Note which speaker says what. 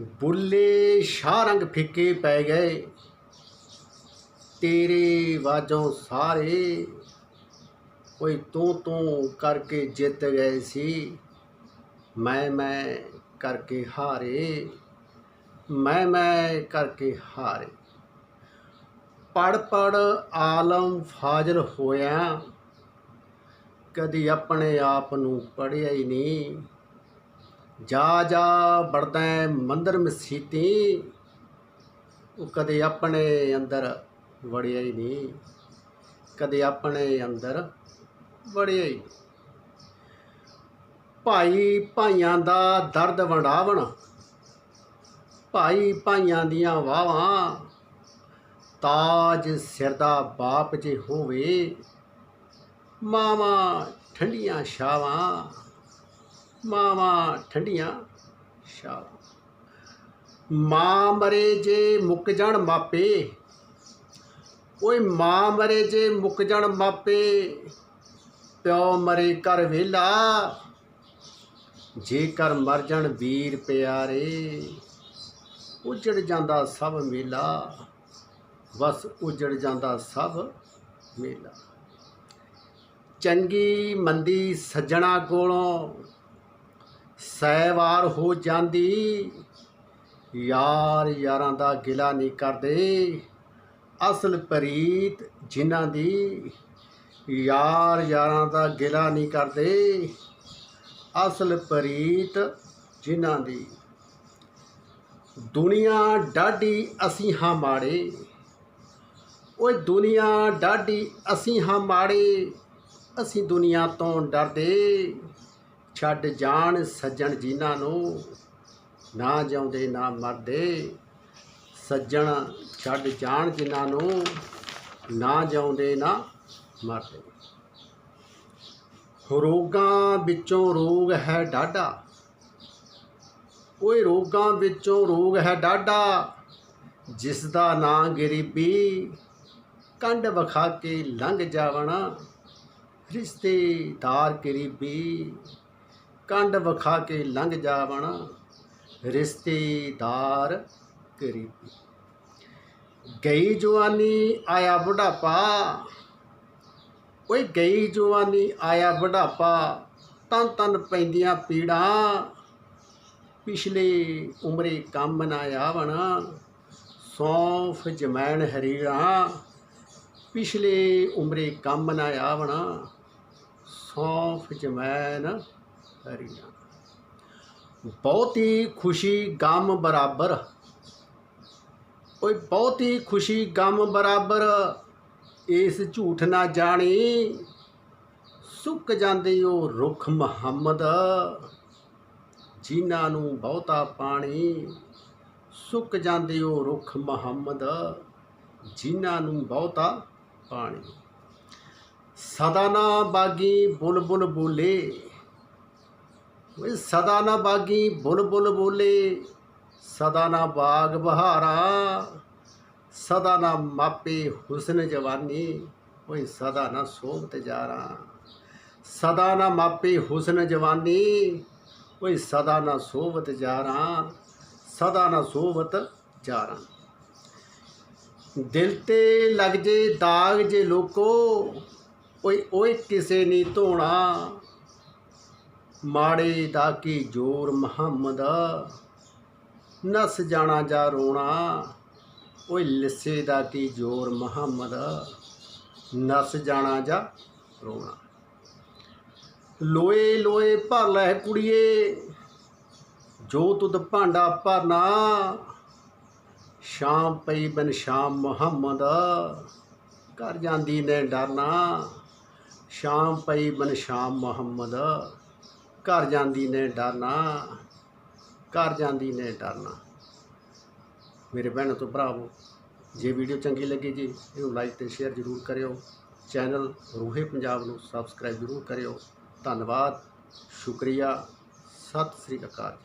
Speaker 1: ਬੁੱਲੇ ਸ਼ਾਹ ਰੰਗ ਫਿੱਕੇ ਪੈ ਗਏ। ਤੇਰੇ ਵਾਜੋਂ ਸਾਰੇ ਕੋਈ ਤੂੰ ਤੂੰ ਕਰਕੇ ਜਿੱਤ ਗਏ ਸੀ। ਮੈਂ ਮੈਂ ਕਰਕੇ ਹਾਰੇ। ਮੈਂ ਮੈਂ ਕਰਕੇ ਹਾਰੇ। ਪੜ ਪੜ ਆਲਮ ਫਾਜ਼ਲ ਹੋਇਆ। ਕਦੀ ਆਪਣੇ ਆਪ ਨੂੰ ਪੜਿਆ ਹੀ ਨਹੀਂ। ਜਾ ਜਾ ਵੜਦਾ ਮੰਦਰ ਮਸੀਤੀ, ਉਹ ਕਦੇ ਆਪਣੇ ਅੰਦਰ ਵੜਿਆ ਹੀ ਨਹੀਂ, ਕਦੇ ਆਪਣੇ ਅੰਦਰ ਵੜਿਆ ਹੀ ਨਹੀਂ। ਭਾਈ ਭਾਈਆਂ ਦਾ ਦਰਦ ਵੰਡਾਵਣ, ਭਾਈ ਭਾਈਆਂ ਦੀਆਂ ਵਾਵਾਂ ਤਾਜ ਸਿਰ ਦਾ ਬਾਪ ਜੇ ਹੋਵੇ, ਮਾਵਾਂ ਠੰਡੀਆਂ ਛਾਵਾਂ ਮਾਵਾਂ ਠੰਡੀਆਂ। ਛਾਵਾਂ ਮਾਂ ਮਰੇ ਜੇ ਮੁੱਕ ਜਾਣ ਮਾਪੇ। ਓਏ ਮਾਂ ਮਰੇ ਜੇ ਮੁੱਕ ਜਾਣ ਮਾਪੇ। ਪਿਓ ਮਰੇ ਘਰ ਵੇਲਾ ਜੇਕਰ ਮਰ ਜਾਣ ਵੀਰ ਪਿਆਰੇ, ਉਜੜ ਜਾਂਦਾ ਸਭ ਮੇਲਾ। ਬਸ ਉਜੜ ਜਾਂਦਾ ਸਭ ਮੇਲਾ। ਚੰਗੀ ਮੰਦੀ ਸੱਜਣਾ ਕੋਲੋਂ ਸਹਿਵਾਰ ਹੋ ਜਾਂਦੀ। ਯਾਰ ਯਾਰਾਂ ਦਾ ਗਿਲਾ ਨਹੀਂ ਕਰਦੇ। ਅਸਲ ਪ੍ਰੀਤ ਜਿਨ੍ਹਾਂ ਦੀ ਯਾਰ ਯਾਰਾਂ ਦਾ ਗਿਲਾ ਨਹੀਂ ਕਰਦੇ। ਅਸਲ ਪ੍ਰੀਤ ਜਿਨ੍ਹਾਂ ਦੀ ਦੁਨੀਆ ਡਾਢੀ ਅਸੀਂ ਹਾਂ ਮਾੜੇ। ਓਏ ਦੁਨੀਆ ਡਾਢੀ ਅਸੀਂ ਹਾਂ ਮਾੜੇ, ਅਸੀਂ ਦੁਨੀਆ ਤੋਂ ਡਰਦੇ। ਛੱਡ ਜਾਣ ਸੱਜਣ ਜਿਨ੍ਹਾਂ ਨੂੰ ਨਾ ਜਾਉਂਦੇ ਨਾ ਮਰਦੇ। ਸੱਜਣ ਛੱਡ ਜਾਣ ਜਿਨ੍ਹਾਂ ਨੂੰ ਨਾ ਜਾਉਂਦੇ ਨਾ ਮਰਦੇ। ਰੋਗਾਂ ਵਿੱਚੋਂ ਰੋਗ ਹੈ ਡਾਢਾ। ਓਏ ਰੋਗਾਂ ਵਿੱਚੋਂ ਰੋਗ ਹੈ ਡਾਢਾ। ਜਿਸ ਦਾ ਨਾਂ ਗਰੀਬੀ, ਕੰਡ ਵਿਖਾ ਕੇ ਲੰਘ ਜਾਵਣਾ। ਰਿਸ਼ਤੇਦਾਰ ਗਰੀਬੀ ਕੰਡ ਵਿਖਾ ਕੇ ਲੰਘ ਜਾਵਣਾ, ਰਿਸ਼ਤੇਦਾਰ ਗਰੀਬੀ। ਗਈ ਜਵਾਨੀ ਆਇਆ ਬੁਢਾਪਾ, ਓਏ ਗਈ ਜਵਾਨੀ ਆਇਆ ਬੁਢਾਪਾ, ਤਨ ਤਨ ਪੈਂਦੀਆਂ ਪੀੜਾਂ, ਪਿਛਲੇ ਉਮਰੇ ਕੰਮ ਨਾ ਆਵਣਾ, ਸੌਂਫ ਜਮੈਣ ਹਰੀੜਾ ਪਿਛਲੇ ਉਮਰੇ ਕੰਮ ਨਾ ਆਵਣਾ, ਸੌਂਫ ਜਮੈਨ ਹਰੀੜਾ ਬਹੁਤੀ ਖੁਸ਼ੀ ਗਮ ਬਰਾਬਰ। ਓਏ ਬਹੁਤੀ ਖੁਸ਼ੀ ਗਮ ਬਰਾਬਰ। ਇਸ ਝੂਠ ਨਾ ਜਾਣੀ। ਸੁੱਕ ਜਾਂਦੇ ਉਹ ਰੁੱਖ ਮੁਹੰਮਦ। ਜਿਨ੍ਹਾਂ ਨੂੰ ਬਹੁਤਾ ਪਾਣੀ। ਸੁੱਕ ਜਾਂਦੇ ਉਹ ਰੁੱਖ ਮੁਹੰਮਦ। ਜਿਨ੍ਹਾਂ ਨੂੰ ਬਹੁਤਾ ਪਾਣੀ। ਸਦਾ ਨਾ ਬਾਗੀ ਬੁਲਬੁਲ ਬੋਲੇ। ਓਏ ਸਦਾ ਨਾ ਬਾਗੀ ਬੁਲਬੁਲ ਬੋਲੇ ਸਦਾ ਨਾ ਬਾਗ ਬਹਾਰਾ, ਸਦਾ ਨਾ ਮਾਪੇ ਹੁਸਨ ਜਵਾਨੀ, ਓਏ ਸਦਾ ਨਾ ਸੋਭਤ ਜਾਰਾ, ਸਦਾ ਨਾ ਮਾਪੇ ਹੁਸਨ ਜਵਾਨੀ, ਓਏ ਸਦਾ ਨਾ ਸੋਭਤ ਜਾਰਾ, ਸਦਾ ਨਾ ਸੋਭਤ ਜਾਰਾ। ਦਿਲ ਤੇ ਲੱਗ ਜੇ ਦਾਗ ਜੇ ਲੋਕੋ, ਓਏ ਓਏ ਕਿਸੇ ਨਹੀਂ ਧੋਣਾ ਮਾੜੇ ਦਾ ਕੀ ਜੋਰ ਮੁਹੰਮਦ? ਨਸ ਜਾਣਾ ਜਾਂ ਰੋਣਾ? ਓਏ ਲਿੱਸੇ ਦਾ ਕੀ ਜੋਰ ਮੁਹੰਮਦ? ਨਸ ਜਾਣਾ ਜਾ ਰੋਣਾ? ਲੋਏ ਲੋਏ ਭਰ ਲੈ ਕੁੜੀਏ, ਜੋ ਤੁਧ ਭਾਂਡਾ ਭਰਨਾ, ਸ਼ਾਮ ਪਈ ਬਨ ਸ਼ਾਮ ਮੁਹੰਮਦ। ਕਰ ਜਾਂਦੀ ਨੇ ਡਰਨਾ, ਸ਼ਾਮ ਪਈ ਬਨ ਸ਼ਾਮ ਮੁਹੰਮਦ। ਘਰ ਜਾਂਦੀ ਨੇ ਡਰਨਾ, ਘਰ ਜਾਂਦੀ ਨੇ ਡਰਨਾ। ਮੇਰੇ ਭੈਣਾਂ ਤੋਂ ਭਰਾਵੋ, ਜੇ ਵੀਡੀਓ ਚੰਗੀ ਲੱਗੀ ਜੀ, ਇਹਨੂੰ ਲਾਈਕ ਤੇ ਸ਼ੇਅਰ ਜ਼ਰੂਰ ਕਰਿਓ। ਚੈਨਲ ਰੂਹੇ ਪੰਜਾਬ ਨੂੰ ਸਬਸਕ੍ਰਾਈਬ ਜ਼ਰੂਰ ਕਰਿਓ। ਧੰਨਵਾਦ, ਸ਼ੁਕਰੀਆ, ਸਤਿ ਸ੍ਰੀ ਅਕਾਲ